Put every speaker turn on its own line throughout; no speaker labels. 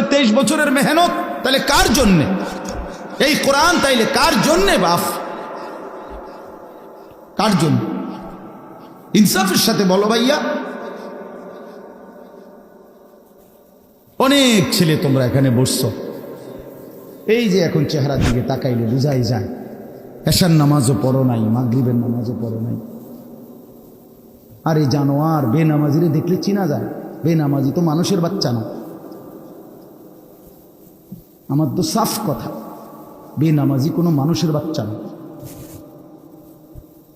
পিছনে তেইশ বছরের মেহনত, তাহলে কার জন্যে? এই কোরআন তাইলে কার জন্যে বাপ? কার জন্য? ইনসাফের সাথে বলো ভাইয়া। অনেক ছেলে তোমরা এখানে বসছো। এই যে এখন চেহারার দিকে তাকাইলে বুঝাই যায়। এশার নামাজও পড়ো নাই, মাগরিবের নামাজও পড়ো নাই। আরে জানোয়ার, বেনামাজিরে দেখলে চিনা যায়। বেনামাজি তো মানুষের বাচ্চা না। আমার তো সাফ কথা। বেনামাজি কোনো মানুষের বাচ্চা না।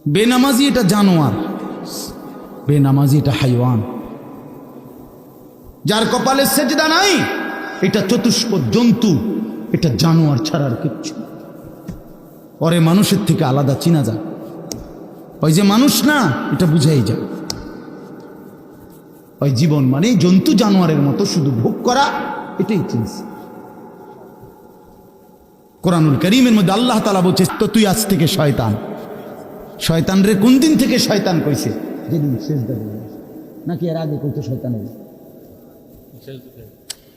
বেনামাজি এটা জানোয়ার। বেনামাজি এটা হাইওয়ান। যার কপালে সেজদা নাই, এটা চতুষ্প জন্তু, এটা জানোয়ার ছাড়ার কিচ্ছু পরে মানুষের থেকে আলাদা চিনা যায়। ওই যে মানুষ না, এটা বুঝাই যায়। ওই জীবন মানে জন্তু জানোয়ারের মতো শুধু ভোগ করা, এটাই চিনছে কোরআনুল করিমের মধ্যে আল্লাহ তালা বলছে, তো তুই আজ থেকে শয়তান। শয়তান রে কোন দিন থেকে শয়তান কইছে? যেদিন দিল নাকি এর আগে কইতো শয়তান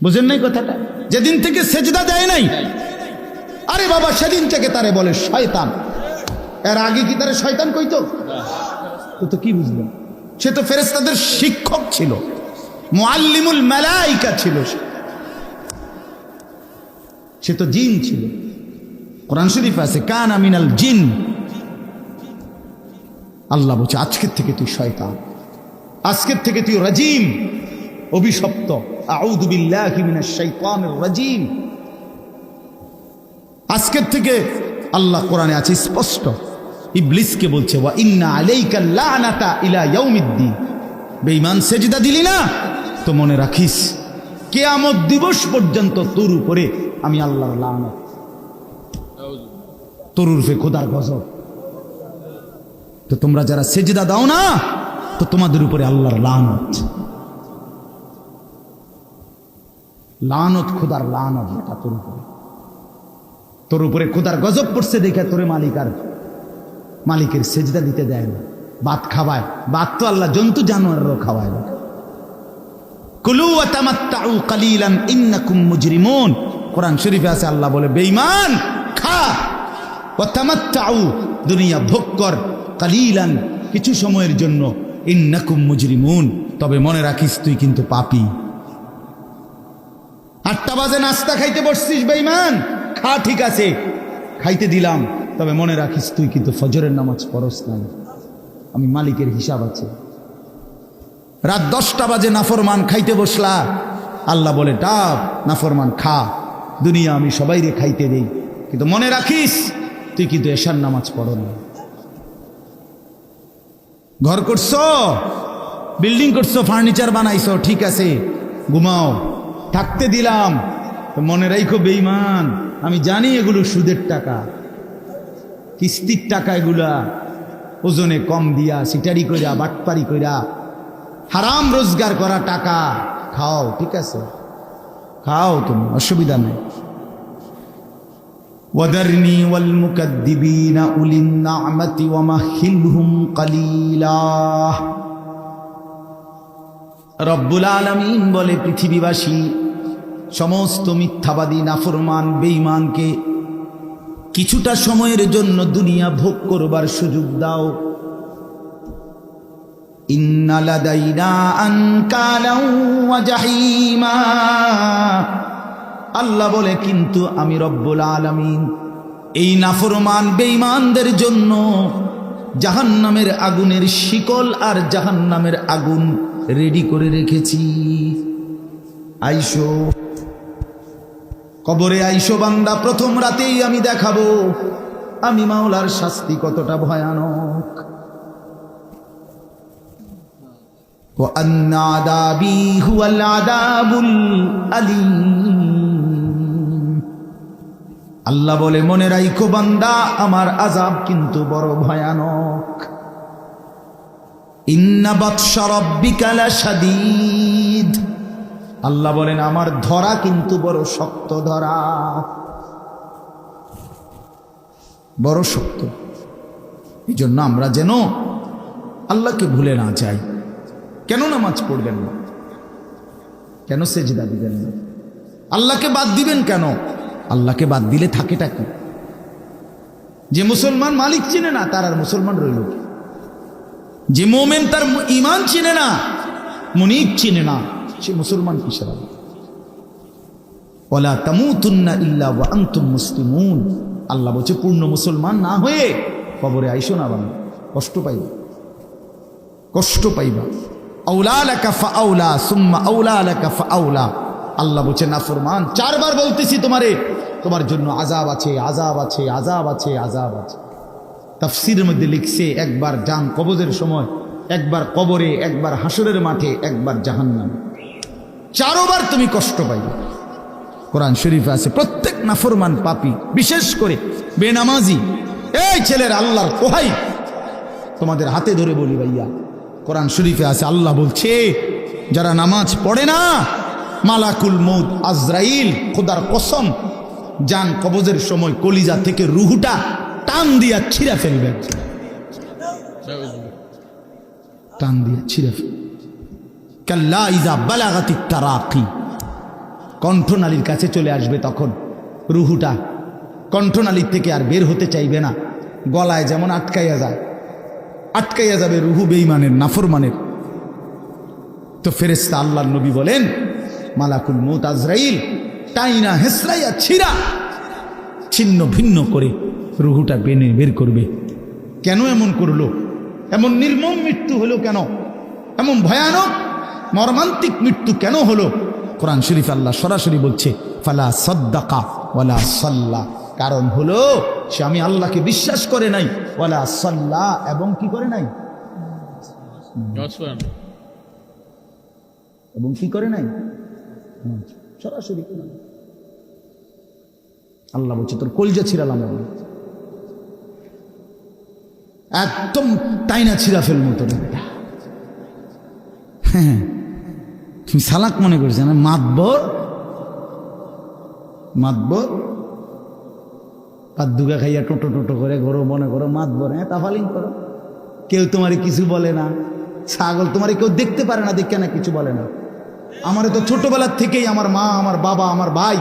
বুঝেন নাই কথাটা? যেদিন থেকে সেজদা দেয় নাই। আরে বাবা সেদিন থেকে তারে বলে শয়তান। এর আগে কি তারে শয়তান কইতো? তো তো কি বুঝলেন সে তো ফেরেস্তাদের শিক্ষক ছিল। মুআল্লিমুল মেলাইকা ছিল। সে তো জিন ছিল। কোরআন শরীফ আছে, কান আমিনাল জিন। আল্লাহ বলছে, আজকের থেকে তুই শয়তান। আজকের থেকে তুই রাজিম। অভিশপ্ত। রাজিম। আজকের থেকে আল্লাহ কোরআনে আছে স্পষ্ট। ইবলিসকে বলছে, ওয়া ইন্না আলাইকা ইলা ইয়াউমিদ্দিন। বেঈমান সেজদা দিলি না, তো মনে রাখিস, কিয়ামত দিবস পর্যন্ত তোর উপরে আমি আল্লাহর লানত। তোর উর্ফে খোদার গজব। তো তোমরা যারা সেজদা দাও না, তো তোমাদের উপরে আল্লাহর লানত। লানত খোদার লানত এটা তোর উপরে। তোর উপরে খোদার গজব পড়ছে দেখে তোরে মালিক আর মালিকের সেজদা দিতে দেয় না। ভাত খাওয়ায়, ভাত তো আল্লাহ জন্তু জানোয়ারেরও খাওয়ায় না। কোরআন শরীফে আছে, আল্লাহ বলে, বেঈমান, খা। তামাত্তাউ দুনিয়া ভোগ কর কালিলান, কিছু সময়ের জন্য। ইন্নাকুম মুজরিমুন, তবে মনে রাখিস তুই কিন্তু পাপি। আটটা বাজে নাস্তা খাইতে বসছিস, বেঈমান। খা, ঠিক আছে। খাইতে দিলাম, তবে মনে রাখিস তুই কিন্তু ফজরের নামাজ পড়স নাই। আমি মালিকের হিসাব আছে। রাত দশটা বাজে নাফরমান খাইতে বসলা। আল্লাহ বলে ডাব নাফরমান, খা। দুনিয়া আমি সবাই রে খাইতে দেই। কিন্তু মনে রাখিস তুই কিন্তু এশার নামাজ পড়ো না ঘর করছ? বিল্ডিং করছ, ফার্নিচার বানাইছো, ঠিক আছে, ঘুমাও। থাকতে দিলাম। মনে রাখো বেইমান আমি জানি এগুলো সুদের টাকা। কিস্তির টাকা এগুলা। ওজনে কম দিয়া, সিটারি কইরা, বাটপারি কইরা, হারাম রোজগার করা টাকা। খাও, ঠিক আছে। খাও তুমি, অসুবিধা নেই। وذرني والمكذبين أولي النعمة ومهلهم قليلا রব্বুল আলমিন বলে পৃথিবীবাসী সমস্ত মিথ্যাবাদী নাফরমান বেঈমানকে কিছুটা সময়ের জন্য দুনিয়া ভোগ করবার সুযোগ দাও ইন্নালাদাইনা আনকালাও ওয়া জাহিমা আল্লাহ বলে, কিন্তু আমি রব্বুল আলমিন এই নাফরমান বেঈমানদের জন্য জাহান্নামের আগুনের শিকল আর জাহান্নামের আগুন রেডি করে রেখেছি। আইসো, কবরে আইসো বান্দা, প্রথম রাতেই আমি দেখাবো, আমি মাওলার শাস্তি কতটা ভয়ানক। আদাবি হুয়াল আদাবুল আলী আল্লাহ বলে, মনে রাইখো বান্দা, আমার আজাব কিন্তু বড় ভয়ানক। আল্লাহ বলেন, আমার ধরা কিন্তু বড় শক্ত ধরা। বড় শক্ত। এই জন্য আমরা যেন আল্লাহকে ভুলে না যাই। কেন নামাজ পড়বেন না? কেন সেজদা দিবেন না? আল্লাহকে বাদ দিবেন কেন? আল্লাহকে বাদ দিলে থাকেটা কি? যে মুসলমান মালিক চিনে না, তার আর মুসলমান রইল? যে মোমেন তার ইমান চিনে না, মনিব চিনে না, সে মুসলমান কিসের ওলা তামুতুন্না ইল্লা ওয়া আনতুম মুসলিমুন। আল্লাহ বলছে, পূর্ণ মুসলমান না হয়ে কবরে আইসো না বাবা কষ্ট পাইবা। কষ্ট পাইবা। আউলা লাকা ফাআউলা, সুম্মা আউলা লাকা ফাআউলা। আল্লাহ বলছে নাফরমান চারবার বলতেছি তোমারে, তোমার জন্য আজাব আছে আজাব আছে আজাব আছে আজাব আছে। তাফসির মধ্যে লিখছে, একবার জান কবজের সময়, একবার কবরে, একবার হাসরের মাঠে, একবার জাহান্নামে। চারোবার তুমি কষ্ট পাইবে। কোরআন শরীফে আছে, প্রত্যেক নাফরমান পাপি, বিশেষ করে বেনামাজি, এই ছেলের আল্লাহর কোহাই, তোমাদের হাতে ধরে বলি ভাইয়া। কোরআন শরীফে আছে, আল্লাহ বলছে, যারা নামাজ পড়ে না মালাকুল মৌত আজরাইল, খোদার কসম যান কবজের সময় কলিজা থেকে রুহুটা টান দিয়া ছিঁড়া ফেলবে। টান দিয়া ছিঁড়া ফেলবে। কাল্লা ইজা বালাগাতি তারাকি। কণ্ঠনালীর কাছে চলে আসবে তখন রুহুটা। কণ্ঠনালীর থেকে আর বের হতে চাইবে না। গলায় যেমন আটকাইয়া যায়, আটকাইয়া যাবে রুহু বেইমানের নাফরমানের। তো ফেরেস্তা আল্লাহ নবী বলেন মালাকুল মৌত আজরাইল টাইনা হেসলাইয়া ছিরা ছিন্ন ভিন্ন করে রুহুটা বেনে বের করবে। কেন এমন করল? এমন নির্মম মৃত্যু হলো কেন? এমন ভয়ানক মর্মান্তিক মৃত্যু কেন হলো? কোরআন শরীফ আল্লাহ সরাসরি বলছে ফালা সদ্দাকা ওয়ালা সাল্লা। কারণ হলো সে আমি আল্লাহকে বিশ্বাস করে নাই ওয়ালা সাল্লা এবং কি করে নাই? এবং কি করে নাই? সরাসরি আল্লাহ বলছে, তোর কলজা ছিড়ালাম। একদম টাইনা ছিঁড়া ফেলব তোর হ্যাঁ তুমি সালাক মনে করছ না? মাতবর মাতবর। দুগা খাইয়া টোটো টোটো করে ঘরো, মনে করো মাতবর হ্যাঁ তাফালিং করো। কেউ তোমারে কিছু বলে না। ছাগল তোমারে কেউ দেখতে পারে না, দেখে না কিছু বলে না। আমারে তো ছোটবেলার থেকেই আমার মা, আমার বাবা, আমার ভাই,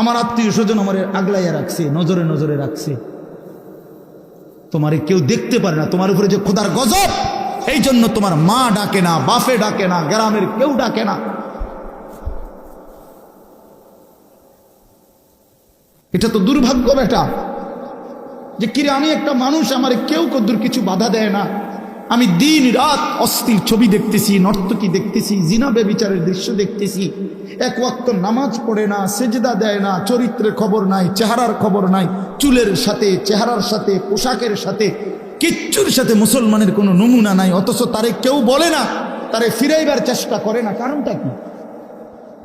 আমার আত্মীয় স্বজন আমার আগলাইয়া রাখছে, নজরে নজরে রাখছে। তোমারে কেউ দেখতে পারে না, তোমার উপরে যে খোদার গজব, এই জন্য তোমার মা ডাকে না বাফে ডাকে না, গ্রামের কেউ ডাকে না। এটা তো দুর্ভাগ্য বেটা, যে কিরে আমি একটা মানুষ আমার কেউ কদ্দুর কিছু বাধা দেয় না। আমি দিন রাত অস্থির ছবি দেখতেছি, নর্তকী দেখতেছি জিনাবে বিচারের দৃশ্য দেখতেছি। এক ওয়াক্ত নামাজ পড়ে না, সেজদা দেয় না, চরিত্রের খবর নাই, চেহারার খবর নাই, চুলের সাথে, চেহারার সাথে, পোশাকের সাথে, কিচ্ছুর সাথে মুসলমানের কোনো নমুনা নাই, অথচ তারে কেউ বলে না, তারে ফিরাইবার চেষ্টা করে না, কারণটা কি?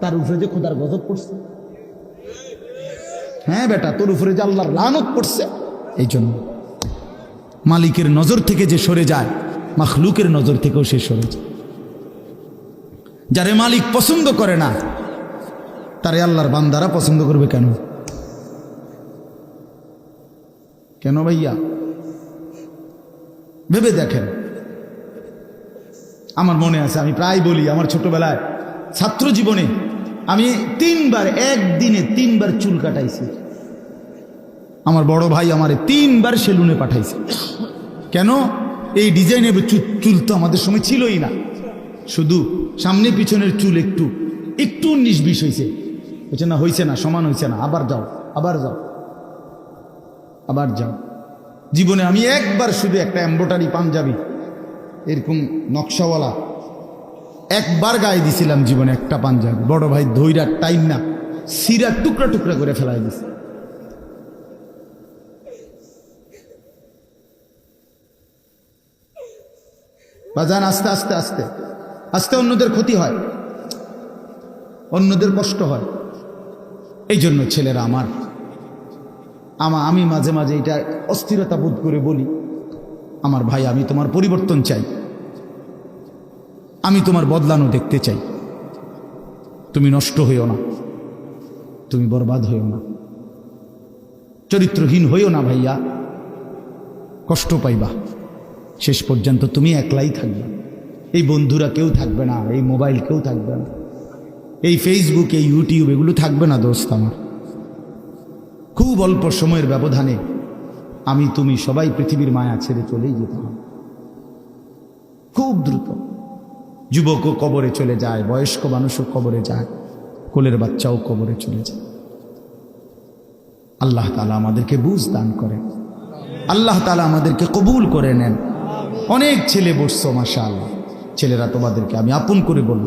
তার উপরে যে খোদার গজব পড়ছে। হ্যাঁ বেটা, তোর উপরে যে আল্লাহর লানত পড়ছে এই জন্য মালিকের নজর থেকে যে সরে যায় মাখলুকের নজর থেকেও শেষ সরে যায়। যারে মালিক পছন্দ করে না, তারে আল্লাহর বান্দারা পছন্দ করবে কেন? কেন ভাইয়া? ভেবে দেখেন। আমার মনে আছে, আমি প্রায় বলি, আমার ছোটবেলায় ছাত্র জীবনে আমি তিনবার, একদিনে তিনবার চুল কাটাইছি। আমার বড় ভাই আমারে তিনবার সেলুনে পাঠাইছে। কেন? এই ডিজাইনের চুল তো আমাদের সময় ছিলই না। শুধু সামনে পিছনের চুল একটু একটু বিশ হয়েছে হয়েছে না হয়েছে না, সমান হয়েছে না, আবার যাও আবার যাও আবার যাও। জীবনে আমি একবার শুধু একটা এম্ব্রয়ডারি পাঞ্জাবি, এরকম নকশাওয়ালা, একবার গায়ে দিছিলাম জীবনে একটা পাঞ্জাবি। বড় ভাই ধৈরার টাইম না সিরা টুকরা টুকরা করে ফেলাই দিছে। বাজান, আস্তে আস্তে আস্তে। আস্তে অন্যদের ক্ষতি হয়। অন্যদের কষ্ট হয়। এই জন্য ছেলেরা আমার, আমা, আমি মাঝে মাঝে এটা অস্থিরতা বোধ করে বলি, আমার ভাই, আমি তোমার পরিবর্তন চাই। আমি তোমার বদলানো দেখতে চাই। তুমি নষ্ট হইও না। তুমি বরবাদ হইও না। চরিত্রহীন হইও না ভাইয়া। কষ্ট পাইবা। শেষ পর্যন্ত তুমি একলাই থাকবে। এই বন্ধুরা কেউ থাকবে না, এই মোবাইল কেউ থাকবে না। এই ফেসবুক এই ইউটিউব এগুলো থাকবে না দোস্ত আমার। খুব অল্প সময়ের ব্যবধানে আমি তুমি সবাই পৃথিবীর মায়া ছেড়ে চলেই যেতে হবে। খুব দ্রুত। যুবকও কবরে চলে যায়, বয়স্ক মানুষও কবরে যায়, কোলের বাচ্চাও কবরে চলে যায়। আল্লাহ তালা আমাদেরকে বুঝ দান করেন। আল্লাহ তালা আমাদেরকে কবুল করে নেন। অনেক ছেলে বসছো মাসা আল্লাহ ছেলেরা তোমাদেরকে আমি আপন করে বলব।